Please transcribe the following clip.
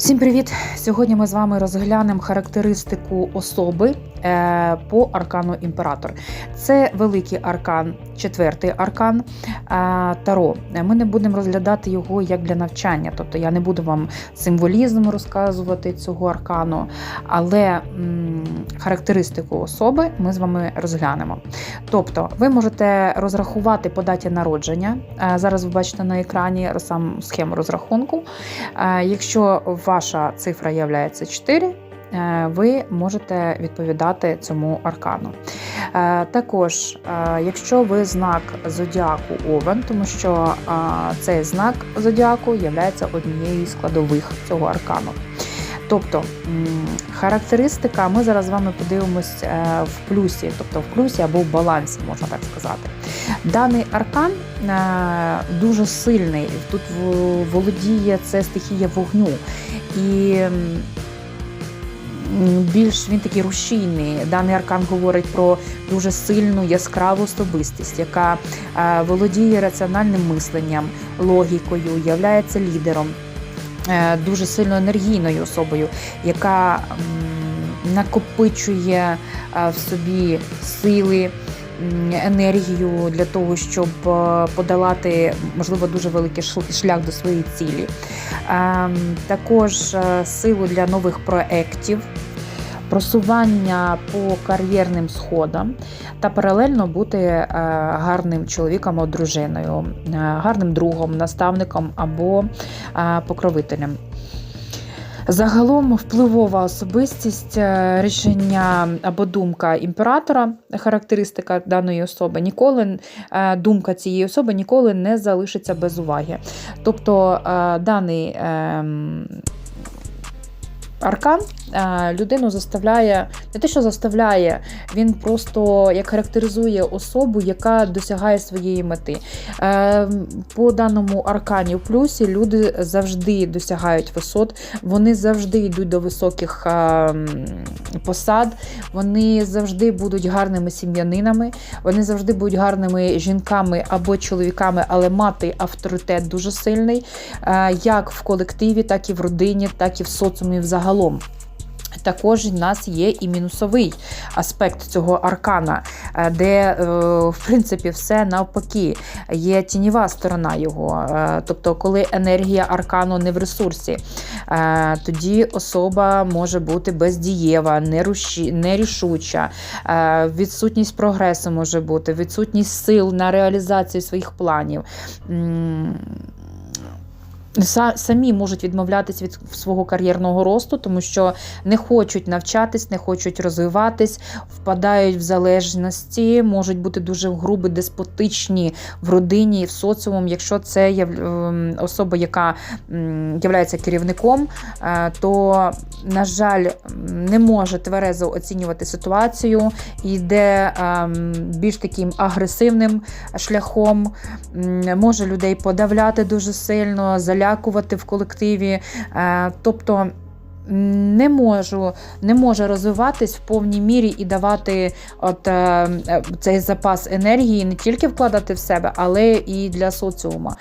Всім привіт! Сьогодні ми з вами розглянемо характеристику особи е, по аркану імператор. Це великий аркан, четвертий аркан е, Таро. Ми не будемо розглядати його як для навчання, тобто я не буду вам символізм розказувати цього аркану, але характеристику особи ми з вами розглянемо. Тобто, ви можете розрахувати по даті народження. Е, Зараз ви бачите на екрані сам схему розрахунку. Якщо ваша цифра є 4, е, ви можете відповідати цьому аркану. Е, Також, е, якщо ви знак зодіаку Овен, тому що цей знак зодіаку є однією з складових цього аркану. Тобто характеристика, ми зараз з вами подивимось е, в плюсі, тобто в плюсі або в балансі, можна так сказати. Даний аркан е, дуже сильний, тут в- володіє це стихія вогню. І більш він такий рушійний. Даний аркан говорить про дуже сильну яскраву особистість, яка е, володіє раціональним мисленням, логікою, являється лідером, дуже сильно енергійною особою, яка накопичує е, в собі сили. Енергію для того, щоб е, подолати, можливо, дуже великий шлях до своєї цілі. Ем, Також е, силу для нових проєктів, просування по кар'єрним сходам та паралельно бути е, гарним чоловіком або дружиною, е, гарним другом, наставником або е, покровителем. Загалом впливова особистість, рішення або думка імператора, характеристика даної особи, ніколи думка цієї особи ніколи не залишиться без уваги. Тобто даний ем, аркан е, людину заставляє, не те, що заставляє, він просто як характеризує особу, яка досягає своєї мети. Е, По даному аркані в плюсі люди завжди досягають висот, вони завжди йдуть до високих е, посад, вони завжди будуть гарними сім'янинами, вони завжди будуть гарними жінками або чоловіками, але мати авторитет дуже сильний, як в колективі, так і в родині, так і в соціумі взагалом. Також в нас є і мінусовий аспект цього аркана, е, де, е, в принципі, все навпаки, є тіньова сторона його. Е, Тобто, коли енергія аркану не в ресурсі, тоді особа може бути бездієва, нерішуча, відсутність прогресу може бути, відсутність сил на реалізацію своїх планів. Самі можуть відмовлятись від свого кар'єрного росту, тому що не хочуть навчатись, не хочуть розвиватись, впадають в залежності, можуть бути дуже грубі, деспотичні в родині, в соціумі. Якщо це є ем, особа, яка є керівником, е, то, на жаль, не може тверезо оцінювати ситуацію, йде ем, більш таким агресивним шляхом, може людей подавляти дуже сильно, залякувати в колективі. Е, Тобто не можу, не може розвиватись в повній мірі і давати от, е, е, цей запас енергії не тільки вкладати в себе, але і для соціума.